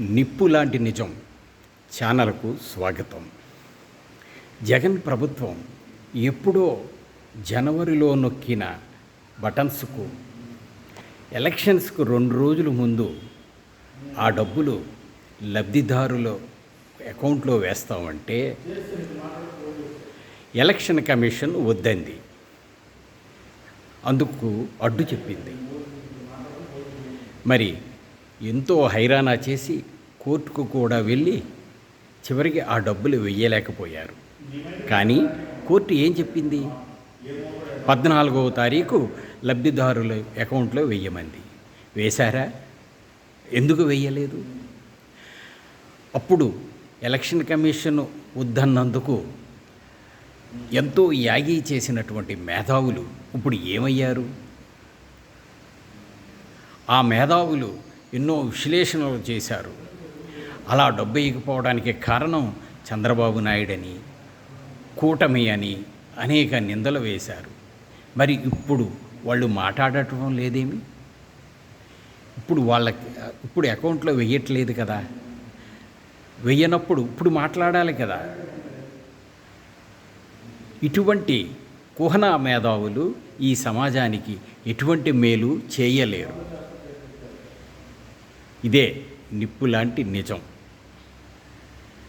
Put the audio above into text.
నిప్పు లాంటి నిజం ఛానల్కు స్వాగతం. జగన్ ప్రభుత్వం ఎప్పుడో జనవరిలో నొక్కిన బటన్స్కు ఎలక్షన్స్కు రెండు రోజుల ముందు ఆ డబ్బులు లబ్ధిదారుల అకౌంట్లో వేస్తామంటే ఎలక్షన్ కమిషన్ వద్దంది. అందుకు అడ్డు చెప్పింది. మరి ఎంతో హైరానా చేసి కోర్టుకు కూడా వెళ్ళి చివరికి ఆ డబ్బులు వెయ్యలేకపోయారు. కానీ కోర్టు ఏం చెప్పింది? పద్నాలుగవ తారీఖు లబ్ధిదారుల అకౌంట్లో వెయ్యమంది. వేశారా? ఎందుకు వెయ్యలేదు? అప్పుడు ఎలక్షన్ కమిషన్ వద్దన్నందుకు ఎంతో యాగి చేసినటువంటి మేధావులు ఇప్పుడు ఏమయ్యారు? ఆ మేధావులు ఎన్నో విశ్లేషణలు చేశారు. అలా డబ్బు ఇవ్వకపోవడానికి కారణం చంద్రబాబు నాయుడని కూటమి అని అనేక నిందలు వేశారు. మరి ఇప్పుడు వాళ్ళు మాట్లాడటం లేదేమి? ఇప్పుడు వాళ్ళకి ఇప్పుడు అకౌంట్లో వెయ్యట్లేదు కదా. వెయ్యనప్పుడు ఇప్పుడు మాట్లాడాలి కదా. ఇటువంటి కుహనా మేధావులు ఈ సమాజానికి ఎటువంటి మేలు చేయలేరు. ఇదే నిప్పు లాంటి నిజం.